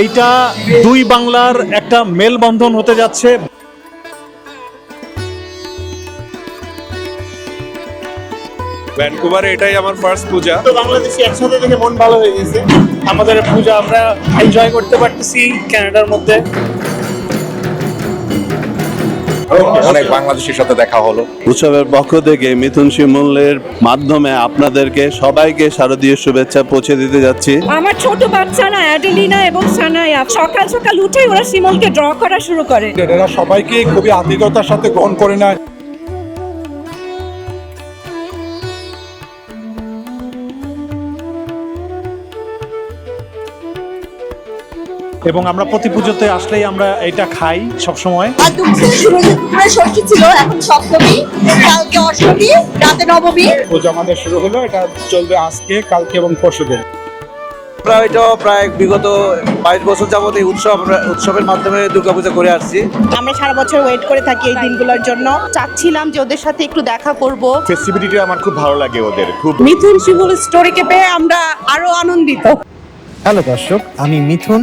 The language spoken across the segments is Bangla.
এইটা দুই বাংলার একটা মেলবন্ধন হতে যাচ্ছে। ভ্যানকুভারে এটাই আমার ফার্স্ট পূজা। তো বাংলাদেশি একসাথে দেখে মন ভালো হয়ে গেছে। আমাদের পূজা আমরা এনজয় করতে পারতেছি ক্যানাডার মধ্যে। অনেক বাংলাদেশের সাথে দেখা হলো। উৎসবের পক্ষ থেকে মিথুন শিমুলের মাধ্যমে আপনাদেরকে সবাইকে শারদীয় শুভেচ্ছা পৌঁছে দিতে যাচ্ছি। আমার ছোট বাচ্চারা অ্যাডেলিনা এবং সানায়া সকাল সকাল উঠে ওরা সিমলকে ড্র করা শুরু করে। এরা সবাইকে খুবই আতিথ্যতার সাথে গ্রহণ করে নেয়। এবং আমরা প্রতি পুজোতে আসলেই আমরা এটা খাই সবসময়। আর দুপুরে শুরু দুপুরে ষষ্ঠী ছিল এখন সপ্তমী কালকে অষ্টমী রাতে নবমী। পুজো আমাদের শুরু হলো এটা চলবে আজকে কালকে এবং পরশু দিন আমরা এটা প্রায় বিগত বাইশ বছর যাবত এই উৎসব আমরা উৎসবের মাধ্যমে দুর্গাপূজা করে আসছি। আমরা সারা বছর ওয়েট করে থাকি এই দিনগুলোর জন্য। চাচ্ছিলাম যে ওদের সাথে একটু দেখা করব। ফেস্টিভিটিটা আমার খুব ভালো লাগে ওদের খুব মিথুন শিমুল স্টোরিকে পেয়ে আমরা আরও আনন্দিত। হ্যালো দর্শক আমি মিথুন।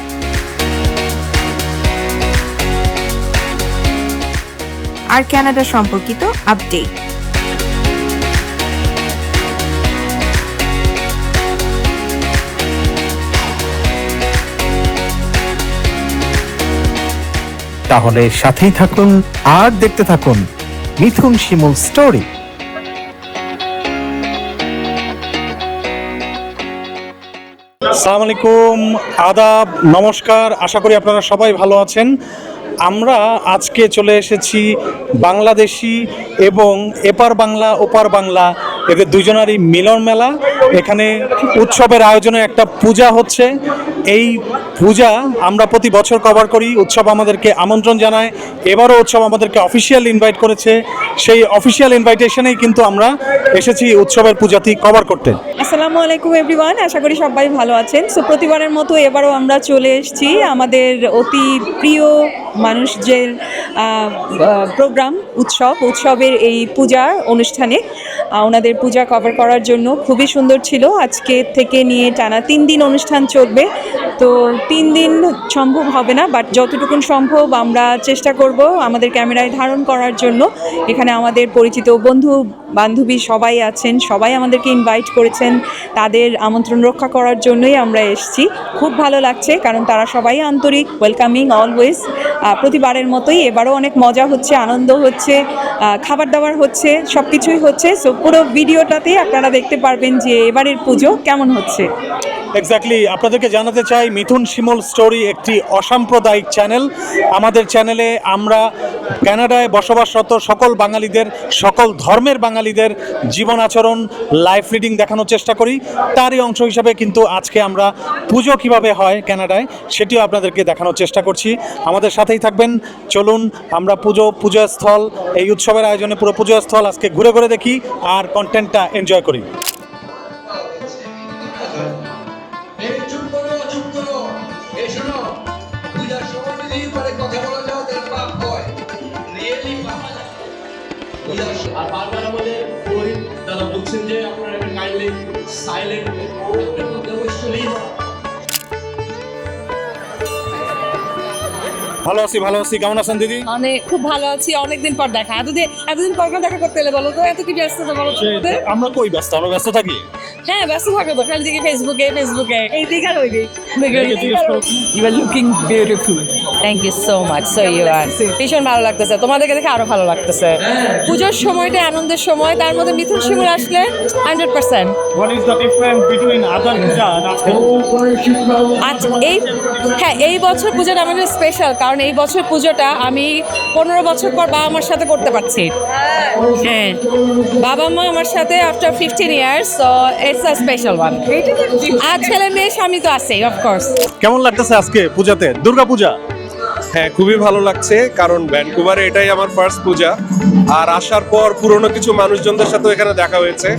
আর ক্যানাডা সম্পর্কিত আপডেট। তাহলে সাথেই থাকুন আর দেখতে থাকুন মিথুন শিমুল স্টোরি। আসসালামু আলাইকুম আদাব নমস্কার আশা করি আপনারা সবাই ভালো আছেন। আমরা আজকে চলে এসেছি বাংলাদেশি এবং এপার বাংলা, ওপার বাংলা। এদের দুজনারই মিলন মেলা। এখানে উৎসবের আয়োজনে একটা পূজা হচ্ছে। এই পূজা আমরা প্রতি বছর কভার করি। উৎসব আমাদেরকে আমন্ত্রণ জানায়। এবারও উৎসব আমাদেরকে অফিসিয়াল ইনভাইট করেছে। সেই অফিসিয়াল ইনভাইটেশনেই কিন্তু আমরা এসেছি উৎসবের পূজাটি কভার করতে। আসসালামু আলাইকুম এভরিওয়ান আশা করি সবাই ভালো আছেন। সো প্রতিবারের মতো এবারও আমরা চলে এসেছি আমাদের অতি প্রিয় মানুষদের প্রোগ্রাম উৎসব। উৎসবের এই পূজার অনুষ্ঠানে ওনাদের পূজা কভার করার জন্য খুবই সুন্দর ছিল। আজকে থেকে নিয়ে টানা তিন দিন অনুষ্ঠান চলবে। তো তিন দিন সম্ভব হবে না বাট যতটুকুন সম্ভব আমরা চেষ্টা করব আমাদের ক্যামেরায় ধারণ করার জন্য। এখানে আমাদের পরিচিত বন্ধু বান্ধবী সবাই আছেন, সবাই আমাদেরকে ইনভাইট করেছেন। তাদের আমন্ত্রণ রক্ষা করার জন্যই আমরা এসেছি। খুব ভালো লাগছে, কারণ তারা সবাই আন্তরিক ওয়েলকামিং অলওয়েজ প্রতিবারের মতোই এবারও অনেক মজা হচ্ছে, আনন্দ হচ্ছে। খাবার দাবার হচ্ছে সব কিছুই হচ্ছে। সো পুরো ভিডিওটাতেই আপনারা দেখতে পারবেন যে এবারের পুজো কেমন হচ্ছে। এক্স্যাক্টলি আপনাদেরকে জানাতে চাই মিথুন শিমল স্টোরি একটি অসাম্প্রদায়িক চ্যানেল। আমাদের চ্যানেলে আমরা কানাডায় বসবাসরত সকল বাঙালিদের, সকল ধর্মের বাঙালিদের জীবন আচরণ লাইফ রিডিং দেখানোর চেষ্টা করি। তারই অংশ হিসাবে কিন্তু আজকে আমরা পুজো কীভাবে হয় ক্যানাডায় সেটিও আপনাদেরকে দেখানোর চেষ্টা করছি। আমাদের সাথেই থাকবেন। চলুন, আমরা পুজো, পূজাস্থল, এই উৎসবের আয়োজনে পুরো পূজাস্থল আজকে ঘুরে ঘুরে দেখি আর কন্টেন্টটা এনজয় করি। আর বারবার আমাদের পুরোহিত তারা বলছেন যে আপনারা কাইন্ডলি সাইলেন্ট ভালো আছি ভালো আছি। কেমন আছেন দিদি? অনেক খুব ভালো আছি অনেকদিন পর দেখা। এতদিন এতদিন পর দেখা করতে এলে বলো তো? এত কি ব্যস্ততা বলো তো? আমরা কই ব্যস্ত? আমরা ব্যস্ত থাকি? হ্যাঁ ব্যস্ত থাকো তো। খালি দিকে ফেসবুকে ফেসবুকে এই দিক আর ওই দিক। You are looking beautiful thank you so much so you are ভীষণ ভালো লাগতেছে। তোমাদেরকে দেখে আরও ভালো লাগতেছে। পুজোর সময়টা আনন্দের সময় তার মধ্যে মিথুন শিমুল আসলে hundred percent what is the difference between other puja আচ্ছা এই হ্যাঁ এই বছর পুজোটা আমাদের স্পেশাল কারণ এই বছর পুজোটা আমি পনেরো বছর পর বাবা মার সাথে করতে পারছি। হ্যাঁ বাবা মা আমার সাথে after fifteen years so it's a special one আর ছেলে মেয়ে স্বামী তো আছেই অফকোর্স কেমন লাগতেছে আজকে পূজাতে? দুর্গা পূজা? হ্যাঁ খুবই ভালো লাগছে কারণ ভ্যানকুভারে এটাই আমার ফার্স্ট পূজা। আর আসার পর পুরনো কিছু মানুষজনদের সাথে এখানে দেখা হয়েছে।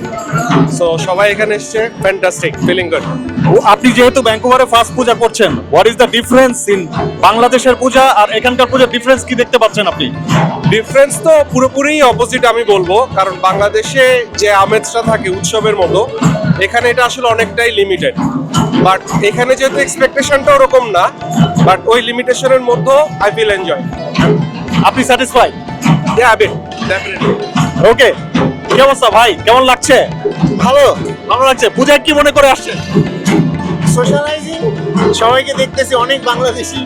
সো সবাই এখানে এসছে ফ্যান্টাস্টিক ফিলিং গুড ও, আপনি যেহেতু ভ্যাঙ্কুভারে ফার্স্ট পূজা করছেন what is the difference in বাংলাদেশের পূজা আর এখানকার পূজার ডিফারেন্স কি দেখতে পাচ্ছেন আপনি? ডিফারেন্স তো পুরোপুরি অপোজিট আমি বলব কারণ বাংলাদেশে যে আমেজটা থাকে উৎসবের মতো এখানে এটা আসলে অনেকটাই লিমিটেড বাট এখানে যেহেতু এক্সপেকটেশনটা ওরকম না বাট ওই লিমিটেশনের মধ্যেও আই ফিল এনজয় আপনি satisfy yeah bit definitely okay কি অবস্থা ভাই? কেমন লাগছে? ভালো। ভালো লাগছে? পূজা কি মনে করে আসছেন সোশ্যালাইজিং সবাইকে দেখতেছি অনেক Bangladeshi.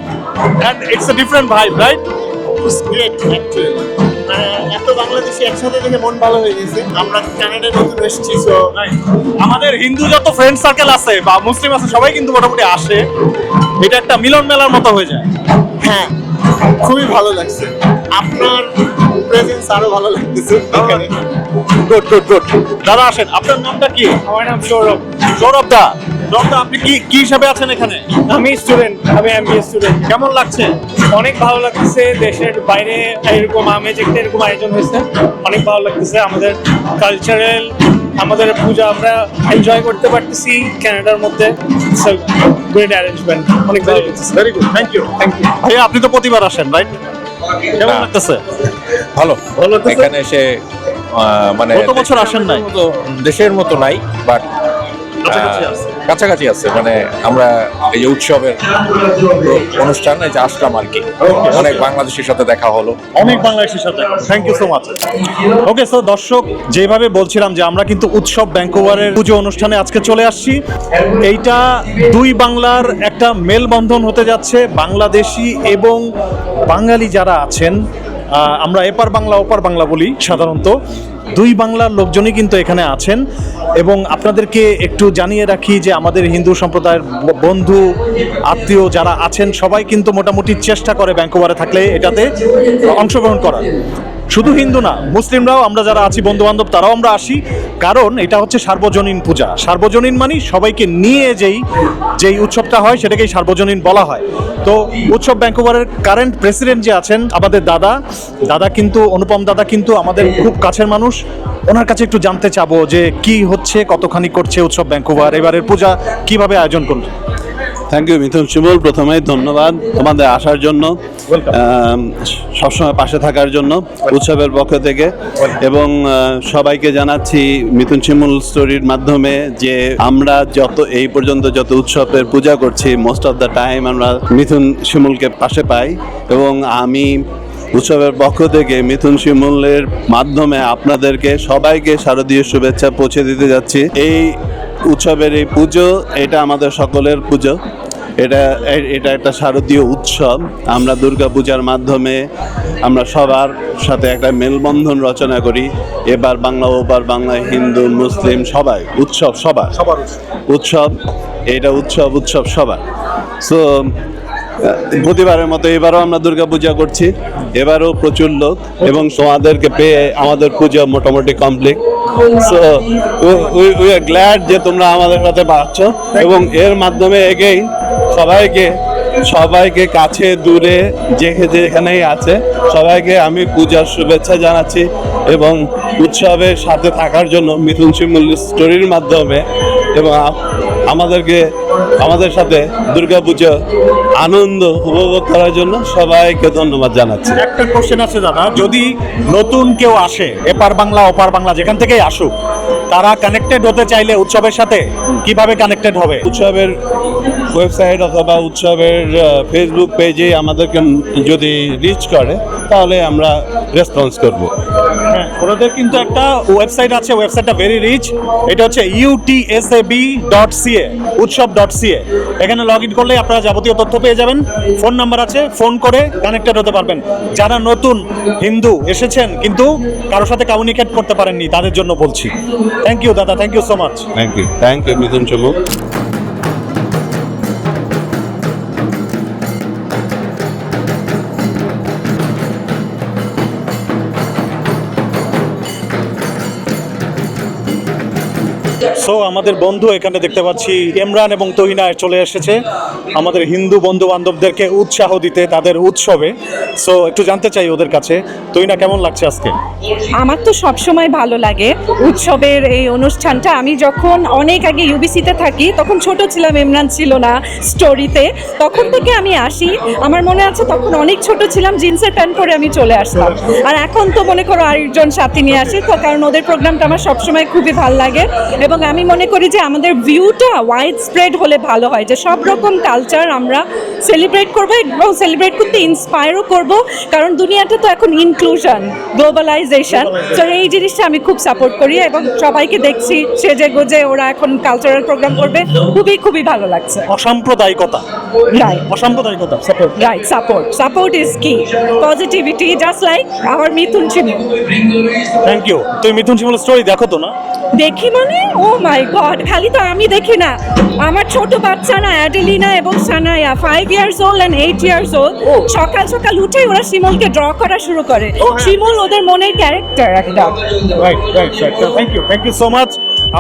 And it's a different vibe right great actually এত বাংলাদেশি একসাথে দেখে মন ভালো হয়ে গেছে। আমরা কানাডায় নতুন এসেছি সো আমাদের হিন্দু যত ফ্রেন্ড সার্কেল আছে বা মুসলিম আছে সবাই কিন্তু মোটামুটি আসে। এটা একটা মিলন মেলার মতো হয়ে যায়। হ্যাঁ খুবই ভালো লাগছে। আপনার প্রেজেন্স আরও ভালো লাগতেছে এখানে। গুড গুড গুড দাদা আসেন আপনার নামটা কি? আমার নাম সৌরভ। সৌরভ দা। দা আপনি কি কি হিসাবে আছেন এখানে? আমি স্টুডেন্ট আমি এমবিএ স্টুডেন্ট কেমন লাগছে? অনেক ভালো লাগতেছে দেশের বাইরে এরকম আমেজ একটা এরকম আয়োজন হয়েছে। অনেক ভালো লাগতেছে আমাদের কালচারাল আমাদের পূজা আমরা এনজয় করতে পারতেছি কানাডার মধ্যে। গ্রেট অ্যারেঞ্জমেন্ট অনেক ভালো লাগতেছে। Very good thank you thank you ভাইয়া আপনি তো প্রতিবার আসেন রাইট কেমন লাগতেছে? ভালো। ভালো? এখানে এসে আহ, মানে গত বছর আসেন নাই? দেশের মতো নাই বাট কাছাকাছি আছে। মানে আমরা এই যে উৎসবের অনুষ্ঠান এই যে আসলাম আর কি। অনেক বাংলাদেশের সাথে দেখা হলো। অনেক বাংলাদেশের সাথে thank you so much okay so দর্শক যেভাবে বলছিলাম যে আমরা কিন্তু উৎসব ব্যাঙ্কোভারের পুজো অনুষ্ঠানে আজকে চলে আসছি। এইটা দুই বাংলার একটা মেলবন্ধন হতে যাচ্ছে বাংলাদেশি এবং বাঙালি যারা আছেন আমরা এপার বাংলা ওপার বাংলা বলি সাধারণত। দুই বাংলার লোকজনই কিন্তু এখানে আছেন এবং আপনাদেরকে একটু জানিয়ে রাখি যে আমাদের হিন্দু সম্প্রদায়ের বন্ধু, আত্মীয় যারা আছেন, সবাই কিন্তু মোটামুটি চেষ্টা করে ব্যাঙ্কোভারে থাকলে এটাতে অংশগ্রহণ করার। শুধু হিন্দু না, মুসলিমরাও আমরা যারা আছি বন্ধু বান্ধব তারাও আমরা আসি। কারণ এটা হচ্ছে সার্বজনীন পূজা। সার্বজনীন মানে সবাইকে নিয়ে যেই যেই উৎসবটা হয়, সেটাকেই সার্বজনীন বলা হয়। তো উৎসব ব্যাঙ্কোভারের কারেন্ট প্রেসিডেন্ট যে আছেন, আমাদের দাদা দাদা কিন্তু, অনুপম দাদা কিন্তু আমাদের খুব কাছের মানুষ। ওনার কাছে একটু জানতে চাবো যে কি হচ্ছে, কতখানি করছে উৎসব ব্যাঙ্কোভার এবারের পূজা কীভাবে আয়োজন করল থ্যাংক ইউ মিথুন শিমুল। প্রথমে ধন্যবাদ তোমাদের আসার জন্য সবসময় পাশে থাকার জন্য উৎসবের পক্ষ থেকে। এবং সবাইকে জানাচ্ছি মিথুন শিমুল স্টোরির মাধ্যমে যে আমরা যত এই পর্যন্ত যত উৎসবের পূজা করছি মোস্ট অফ দ্য টাইম আমরা মিথুন শিমুলকে পাশে পাই। এবং আমি উৎসবের পক্ষ থেকে মিথুন শিমুলের মাধ্যমে আপনাদেরকে সবাইকে শারদীয় শুভেচ্ছা পৌঁছে দিতে যাচ্ছি। এই উৎসবের এই পুজো এটা আমাদের সকলের পুজো। এটা এটা একটা শারদীয় উৎসব। আমরা দুর্গা পূজার মাধ্যমে আমরা সবার সাথে একটা মেলবন্ধন রচনা করি। এবার বাংলা ওপার বাংলা হিন্দু মুসলিম সবাই উৎসব সবার। সবার উৎসব। এটা উৎসব উৎসব সবার। সো প্রতিবারের মতো এবারও আমরা দুর্গা পূজা করছি। এবারও প্রচুর লোক এবং তোমাদেরকে পেয়ে আমাদের পূজা মোটামুটি complete so we are glad যে তোমরা আমাদের সাথে পাচ্ছ এবং এর মাধ্যমে এগেই সবাইকে সবাইকে কাছে দূরে যে যেখানেই আছে, সবাইকে আমি পূজার শুভেচ্ছা জানাচ্ছি এবং উৎসবের সাথে থাকার জন্য মিথুন শিমুল স্টোরির মাধ্যমে এবং আমাদেরকে আমাদের সাথে দুর্গাপুজো আনন্দ উপভোগ করার জন্য সবাইকে ধন্যবাদ জানাচ্ছি। একটা কোশ্চেন আছে দাদা যদি নতুন কেউ আসে এপার বাংলা ওপার বাংলা যেখান থেকেই আসুক তারা কানেক্টেড হতে চাইলে উৎসবের সাথে কীভাবে কানেক্টেড হবে? উৎসবের ওয়েবসাইট অথবা উৎসবের ফেসবুক পেজে আমাদেরকে যদি রিচ করে তাহলে আমরা রেসপন্স করব। ওনাদের কিন্তু একটা ওয়েবসাইট আছে ওয়েবসাইটটা ভেরি রিচ এটা হচ্ছে U T S A B dot CA Utsab dot CA এখানে লগ ইন করলে আপনারা যাবতীয় তথ্য পেয়ে যাবেন। ফোন নাম্বার আছে, ফোন করে কানেক্টেড হতে পারবেন। যারা নতুন হিন্দু এসেছেন, কিন্তু কারোর সাথে কমিউনিকেট করতে পারেননি, তাদের জন্য বলছি। থ্যাংক ইউ দাদা thank you so much thank you thank you Mithun চমুক so আমাদের বন্ধু এখানে দেখতে পাচ্ছি ইমরান এবং তহিনা চলে এসেছে। আমাদের হিন্দু বন্ধু বান্ধবদেরকে উৎসাহ দিতে তাদের উৎসবে। সো একটু জানতে চাই ওদের কাছে। তহিনা, কেমন লাগছে আজকে? আমার তো সবসময় ভালো লাগে উৎসবের এই অনুষ্ঠানটা। আমি যখন অনেক আগে ইউবিসিতে থাকি, তখন ছোট ছিলাম, ইমরান ছিল না স্টোরিতে তখন থেকে আমি আসি। আমার মনে আছে তখন অনেক ছোট ছিলাম, জিন্সের প্যান্ট পরে আমি চলে আসতাম। আর এখন তো মনে করো আরেকজন সাথী নিয়ে আসি, তো কারণ ওদের প্রোগ্রামটা আমার সবসময় খুবই ভালো লাগে। এবং আমি মনে করি যে আমাদের ভিউটা ওয়াইড স্প্রেড হলে ভালো হয় যে সব রকম কালচার আমরা সেলিব্রেট করব এবং সেলিব্রেট করতে ইন্সপায়ারও করব। কারণ দুনিয়াটা তো এখন ইনক্লুশন গ্লোবালাইজেশন তো এই জিনিসটা আমি খুব সাপোর্ট করি এবং সবাইকে দেখছি সেজে গোজে ওরা এখন কালচারাল প্রোগ্রাম করবে। খুবই খুবই ভালো লাগছে। অসাম্প্রদায়িকতা। Right অসাম্প্রদায়িকতা support right support support is কি positivity just like our Mithun thank you তুমি মিথুন শিমুল স্টোরি দেখো তো না? দেখি মানে? ও মাই গড খালি তো আমি দেখি না। আমার ছোট বাচ্চা না অ্যাডেলিনা এবং Sanaya five years old and eight years old সকাল সকাল উঠে ওরা শিমলকে ড্র করা শুরু করে। শিমল ওদের মনের ক্যারেক্টার একটা right right right thank you thank you so much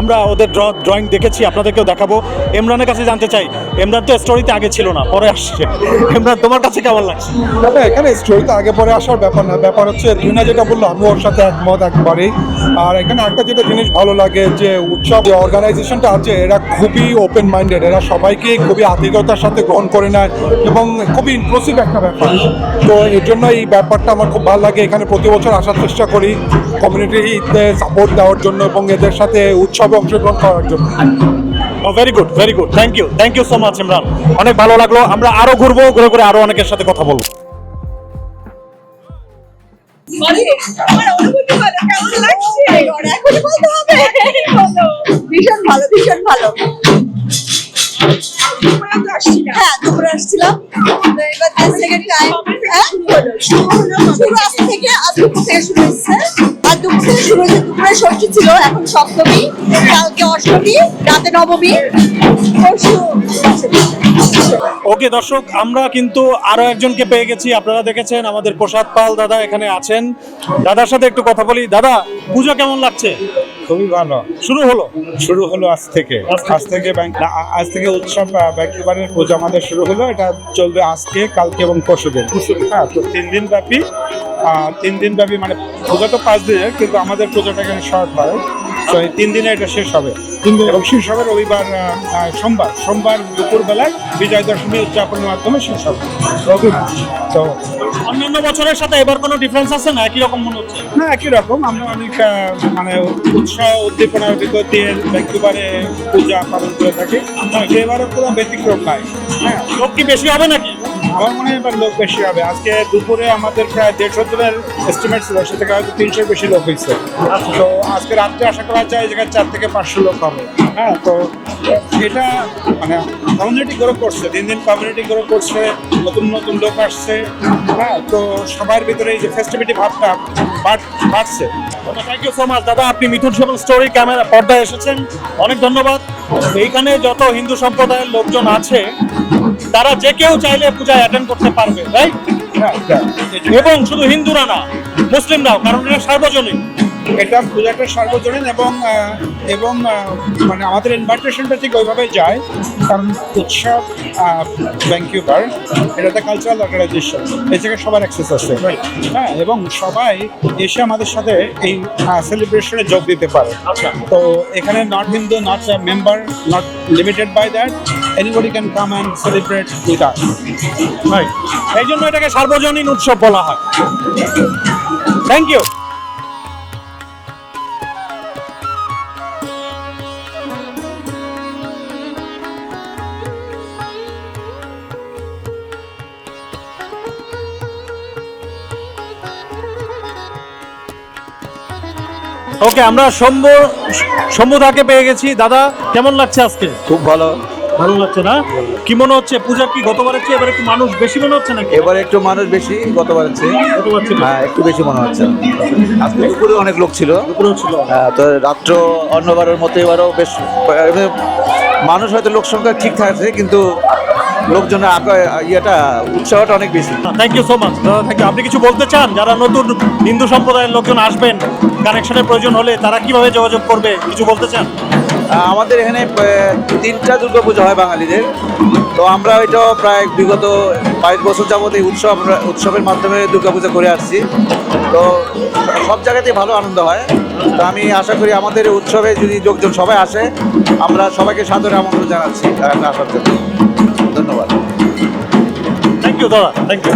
আমরা ওদের ড্র ড্রয়িং দেখেছি, আপনাদেরকেও দেখাবো। ইমরানের কাছে জানতে চাই, ইমরান তো স্টোরিতে আগে ছিল না, পরে আসছে। ইমরান, তোমার কাছে কেমন লাগছে? তবে এখানে স্টোরিতে আগে পরে আসার ব্যাপার না। ব্যাপার হচ্ছে, রিনা যেটা বলল, আমি ওর সাথে একমত একবারেই। আর এখানে একটা যেটা জিনিস ভালো লাগে, যে উৎসব, যে অর্গানাইজেশনটা আছে, এরা খুবই ওপেন মাইন্ডেড এরা সবাইকে খুবই আতিথ্যতার সাথে গ্রহণ করে নেয় এবং খুবই ইনক্লুসিভ একটা ব্যাপার। তো এর জন্য এই ব্যাপারটা আমার খুব ভালো লাগে। এখানে প্রতি বছর আসার চেষ্টা করি। কমিউনিটিতে সাপোর্ট দেওয়ার জন্য এবং এদের সাথে উৎসবে অংশগ্রহণ করার জন্য। Very good very good thank you thank you so much Imran অনেক ভালো লাগল। আমরা আরও ঘুরবো ঘুরে ঘুরে আরও অনেকের সাথে কথা বলব। ভীষণ ভালো ভীষণ ভালো। হ্যাঁ দুপুরে আসছিলাম। এবার দেশ টাইম হ্যাঁ? শুরু আজ থেকে আজ দুপুর থেকে শুরু হচ্ছে। আর দুপুর থেকে শুরু হয়েছে দুপুরে ষষ্ঠী ছিল এখন সপ্তমী। কালকে অষ্টমী রাতে নবমী। পরশু ওকে দর্শক আমরা কিন্তু আরও একজনকে পেয়ে গেছি। আপনারা দেখেছেন আমাদের প্রসাদ পাল দাদা এখানে আছেন। দাদার সাথে একটু কথা বলি। দাদা পুজো কেমন লাগছে? খুবই ভালো। শুরু হলো? শুরু হলো আজ থেকে। আজ থেকে? ব্যাংক আজ থেকে উৎসব ব্যাংকিবারের পুজো আমাদের শুরু হলো। এটা চলবে আজকে কালকে এবং পরশু দিন। হ্যাঁ তো তিন দিন ব্যাপী তিন দিন ব্যাপী মানে পূজা তো পাঁচ দিনের কিন্তু আমাদের পুজোটা এখানে শর্ট হয়। তো এই তিন দিনে এটা শেষ হবে। তিন এবং শেষ হবে রবিবার সোমবার। সোমবার দুপুরবেলায় বিজয় দশমী উদযাপনের মাধ্যমে শেষ হবে। তো অন্যান্য বছরের সাথে এবার কোনো ডিফারেন্স আছে না? একই রকম মনে হচ্ছে? না একই রকম। আমরা অনেক মানে উৎসাহ উদ্দীপনার ভিতর দিয়ে ব্যক্তিবারে পূজা পালন করে থাকি। এবারও কোনো ব্যতিক্রম নাই। হ্যাঁ। লোক কি বেশি হবে নাকি? আমার মনে হয় এবার লোক বেশি হবে। আজকে দুপুরে আমাদের প্রায় দেড়শো জনের এস্টিমেট ছিল, সে থেকে হয়তো তিনশোর বেশি লোক হয়েছে। তো আজকে রাত্রে আশা করা যায় জায়গায় চার থেকে পাঁচশো লোক হবে। হ্যাঁ তো এটা মানে কমিউনিটি গ্রো করছে, দিন দিন কমিউনিটি গ্রো করছে, নতুন নতুন লোক আসছে। হ্যাঁ তো সবার ভিতরে এই যে ফেস্টিভিটি ভাবটা বাড়- বাড়ছে। থ্যাংক ইউ সো মাচ দাদা, আপনি মিথুন সেবন স্টোরি ক্যামেরা পর্দায় এসেছেন। অনেক ধন্যবাদ। এইখানে যত হিন্দু সম্প্রদায়ের লোকজন আছে তারা যে কেউ চাইলে পূজায় অ্যাটেন্ড করতে পারবে রাইট এবং শুধু হিন্দুরা না মুসলিমরাও কারণ এটা সার্বজনীন। এটা পূজাটা সার্বজনীন এবং এবং মানে আমাদের ইনভাইটেশনটা ঠিক ওইভাবে যায় কারণ উৎসব ব্যাংকিউবার এটাতে কালচারাল অর্গানাইজেশন এই থেকে সবার অ্যাক্সেস আছে হ্যাঁ এবং সবাই এসে আমাদের সাথে এই সেলিব্রেশনে যোগ দিতে পারে। আচ্ছা। তো এখানে not Hindu not member not limited by that anybody can come and celebrate with us right এই জন্য এটাকে সার্বজনীন উৎসব বলা হয়। থ্যাংক ইউ ওকে আমরা শম্ভু শম্ভুদাকে পেয়ে গেছি। দাদা, কেমন লাগছে আজকে? খুব ভালো। ভালো লাগছে না? কি মনে হচ্ছে পূজা কি গতবারের চেয়ে এবার একটু মানুষ বেশি মনে হচ্ছে নাকি? এবারে একটু মানুষ বেশি গতবারের চেয়ে গতবার ছিল হ্যাঁ একটু বেশি মনে হচ্ছে। আজকে দুপুরে অনেক লোক ছিল। দুপুরেও ছিল। হ্যাঁ, তো রাত্র অন্যবারের মতো এবারও বেশ মানুষ হয়তো লোক সংখ্যা ঠিক থাকছে কিন্তু লোকজনের ইয়েটা উৎসাহটা অনেক বেশি। Thank you so much thank you আপনি কিছু বলতে চান? যারা নতুন হিন্দু সম্প্রদায়ের লোকজন আসবেন কানেকশনের প্রয়োজন হলে তারা কীভাবে যোগাযোগ করবে কিছু বলতে চান? আমাদের এখানে তিনটা দুর্গা পুজো হয় বাঙালিদের। তো আমরা এটাও প্রায় বিগত বাইশ বছর যাবত এই উৎসব, উৎসবের মাধ্যমে দুর্গা পুজো করে আসছি। তো সব জায়গাতেই ভালো আনন্দ হয়। তো আমি আশা করি আমাদের উৎসবে যদি লোকজন সবাই আসে, আমরা সবাইকে সাদরে আমন্ত্রণ জানাচ্ছি আসার জন্য। ধন্যবাদ। থ্যাংক ইউ দাদা। থ্যাংক ইউ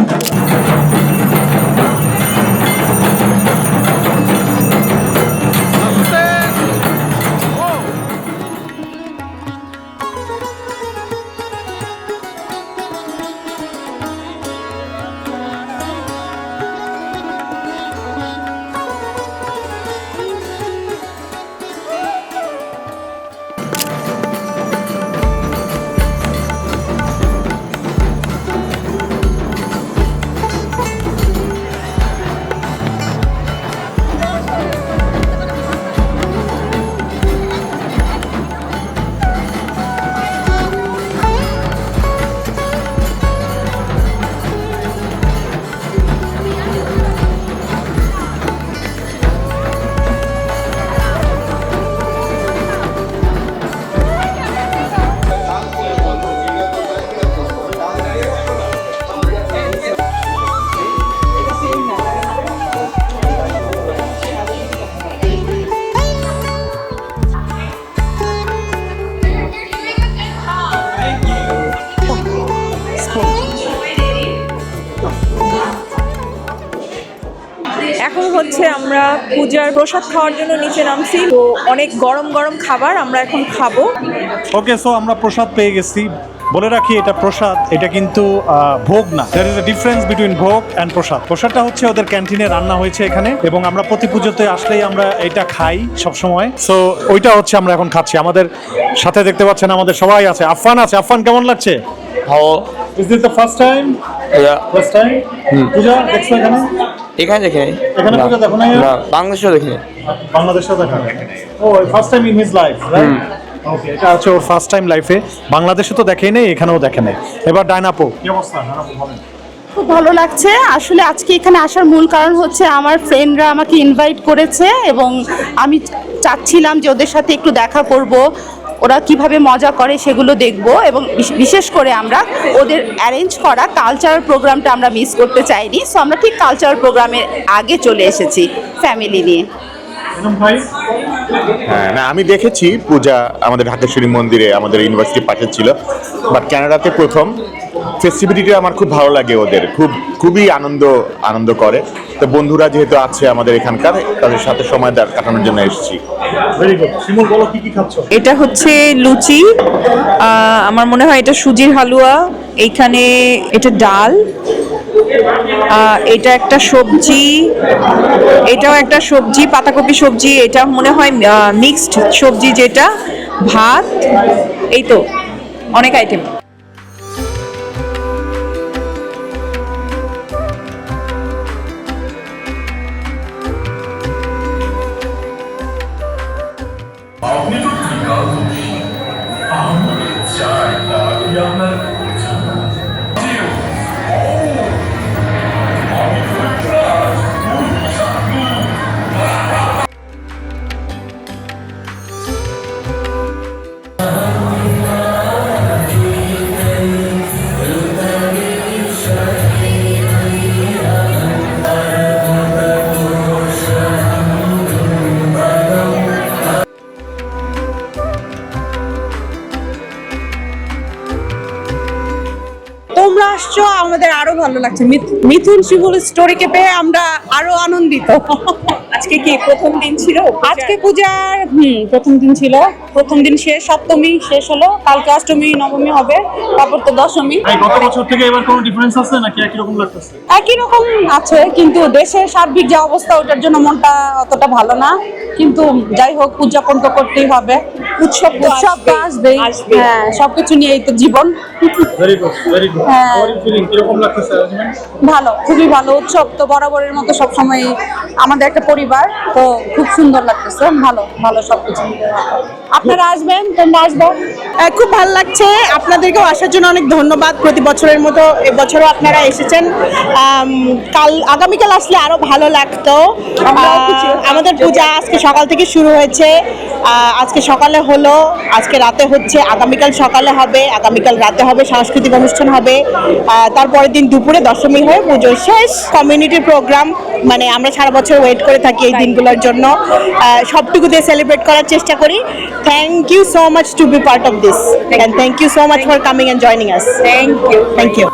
প্রসাদ খাওয়ার জন্য নিচে নামছি। তো অনেক গরম গরম খাবার আমরা এখন খাব। ওকে সো আমরা প্রসাদ পেয়ে গেছি। বলে রাখি এটা প্রসাদ এটা কিন্তু ভোগ না। There is a difference between bhog and prasad. প্রসাদটা হচ্ছে ওদের ক্যান্টিনে রান্না হয়েছে এখানে এবং আমরা প্রতি পুজোতে আসলেই আমরা এটা খাই সব সময় সো ওইটা হচ্ছে আমরা এখন খাচ্ছি। আমাদের সাথে দেখতে পাচ্ছেন আমাদের সবাই আছে। আফফান আছে। আফফান কেমন লাগছে? ভালো। Is this the first time first time Puja দেখছ এখানে? এখানে দেখে। এখানে পূজা দেখো নাই? না বাংলাদেশেও দেখে দেখা ও first time in his life right okay এটা হচ্ছে ওর ফার্স্ট টাইম লাইফে বাংলাদেশে তো দেখেই নেই এখানেও দেখে নেই। এবার ডাইনাপো কি অবস্থা ডাইনাপো বলেন। খুব ভালো লাগছে। আসলে আজকে এখানে আসার মূল কারণ হচ্ছে আমার ফ্রেন্ডরা আমাকে ইনভাইট করেছে এবং আমি চাচ্ছিলাম যে ওদের সাথে একটু দেখা করব। ওরা কীভাবে মজা করে সেগুলো দেখব এবং বিশ- বিশেষ করে আমরা ওদের অ্যারেঞ্জ করা কালচারাল প্রোগ্রামটা আমরা মিস করতে চাইনি। সো আমরা ঠিক কালচারাল প্রোগ্রামের আগে চলে এসেছি ফ্যামিলি নিয়ে। হ্যাঁ না আমি দেখেছি পূজা আমাদের ঢাকেশ্বরী মন্দিরে আমাদের ইউনিভার্সিটি পাশে ছিল বাট কানাডাতে প্রথম। ফেস্টিভিটিটা আমার খুব ভালো লাগে ওদের। খুব খুবই আনন্দ আনন্দ করে। তো বন্ধুরা যেহেতু আছে আমাদের এখানকার তাদের সাথে সময় কাটানোর জন্য এসেছি। ভেরি গুড শিমুল বলো কি কি খাচ্ছ? এটা হচ্ছে লুচি। আমার মনে হয় এটা সুজির হালুয়া এইখানে এটা ডাল এটা একটা সবজি এটাও একটা সবজি পাতাকপি সবজি এটা মনে হয় মিক্সড সবজি যেটা ভাত এই তো অনেক আইটেম মিথ- মিথুন শিবুর স্টোরিকে পেয়ে আমরা আরও আনন্দিত। আজকে কি প্রথম দিন ছিল? আজকে পূজার হম প্রথম দিন ছিল। প্রথম দিন শেষ সপ্তমী শেষ হলো কালকে অষ্টমী নবমী হবে তারপর তো দশমী। গত বছর থেকে এবার কোনো ডিফারেন্স আছে নাকি একই রকম লাগতেছে? একই রকম আছে কিন্তু দেশের সার্বিক যে অবস্থা ওটার জন্য মনটা অতটা ভালো না। কিন্তু যাই হোক উদযাপন তো করতেই হবে। উৎসব উৎসব তো আসবেই। হ্যাঁ সবকিছু নিয়েই তো জীবন। ভেরি গুড ভেরি গুড হ্যাঁ। হাউ ফিলিং কি রকম লাগতেছে arrangement? ভালো খুবই ভালো। উৎসব তো বরাবরের মতো সবসময় আমাদের একটা পরিবার তো খুব সুন্দর লাগতেছে। ভালো ভালো সবকিছু। আপনারা আসবেন তোমরা আসব। খুব ভালো লাগছে। আপনাদেরকেও আসার জন্য অনেক ধন্যবাদ। প্রতি বছরের মতো এবছরও আপনারা এসেছেন। কাল আগামীকাল আসলে আরও ভালো লাগতো। আমাদের পূজা আজকে সকাল থেকে শুরু হয়েছে। আজকে সকালে হলো আজকে রাতে হচ্ছে। আগামীকাল সকালে হবে আগামীকাল রাতে হবে সাংস্কৃতিক অনুষ্ঠান হবে। তারপরের দিন দুপুরে দশমী হয়ে পুজো শেষ। কমিউনিটি প্রোগ্রাম মানে আমরা সারা বছর ওয়েট করে থাকি এই দিনগুলোর জন্য। সবটুকু দিয়ে সেলিব্রেট করার চেষ্টা করি। Thank you so much to be part of this and thank you so much for coming and joining us thank you thank you